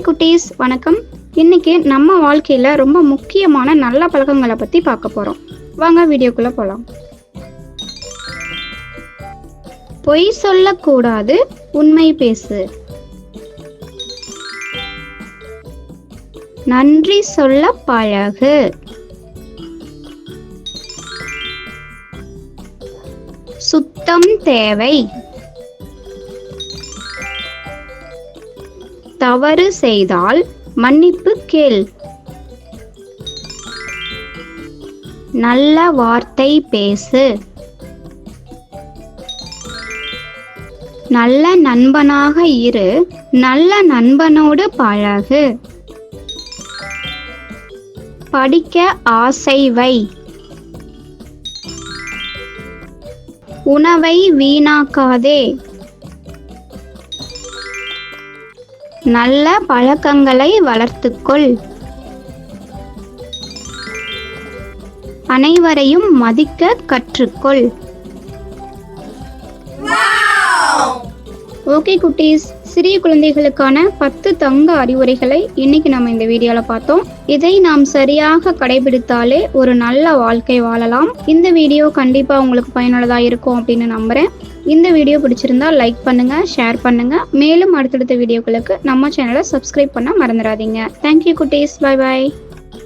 குட்டீஸ். வணக்கம். இன்னைக்கு நம்ம வாழ்க்கையில ரொம்ப முக்கியமான நல்ல பழக்கங்களை பத்தி பார்க்க போறோம். வாங்க வீடியோக்குள்ள போலாம். பொய் சொல்லக்கூடாது உண்மை பேசு. நன்றி சொல்ல பழகு. சுத்தம் தேவை. தவறு செய்தால் மன்னிப்பு கேள். நல்ல வார்த்தை பேசு. நல்ல நண்பனாக இரு. நல்ல நண்பனோடு பழகு. படிக்க ஆசை வை. உணவை வீணாக்காதே. நல்ல பழக்கங்களை வளர்த்துக்கொள். அனைவரையும் மதிக்க கற்றுக்கொள். ஓகே குட்டீஸ் சிறிய குழந்தைகளுக்கான பத்து தங்க அறிவுரைகளை இன்னைக்கு நம்ம இந்த வீடியோல பார்த்தோம். இதை நாம் சரியாக கடைபிடித்தாலே ஒரு நல்ல வாழ்க்கை வாழலாம். இந்த வீடியோ கண்டிப்பா உங்களுக்கு பயனுள்ளதா இருக்கும் அப்படின்னு நம்புறேன். இந்த வீடியோ பிடிச்சிருந்தா லைக் பண்ணுங்க ஷேர் பண்ணுங்க. மேலும் அடுத்தடுத்த வீடியோக்களுக்கு நம்ம சேனலை சப்ஸ்கிரைப் பண்ண மறந்துடாதீங்க. தேங்க்யூ குட்டீஸ். Bye bye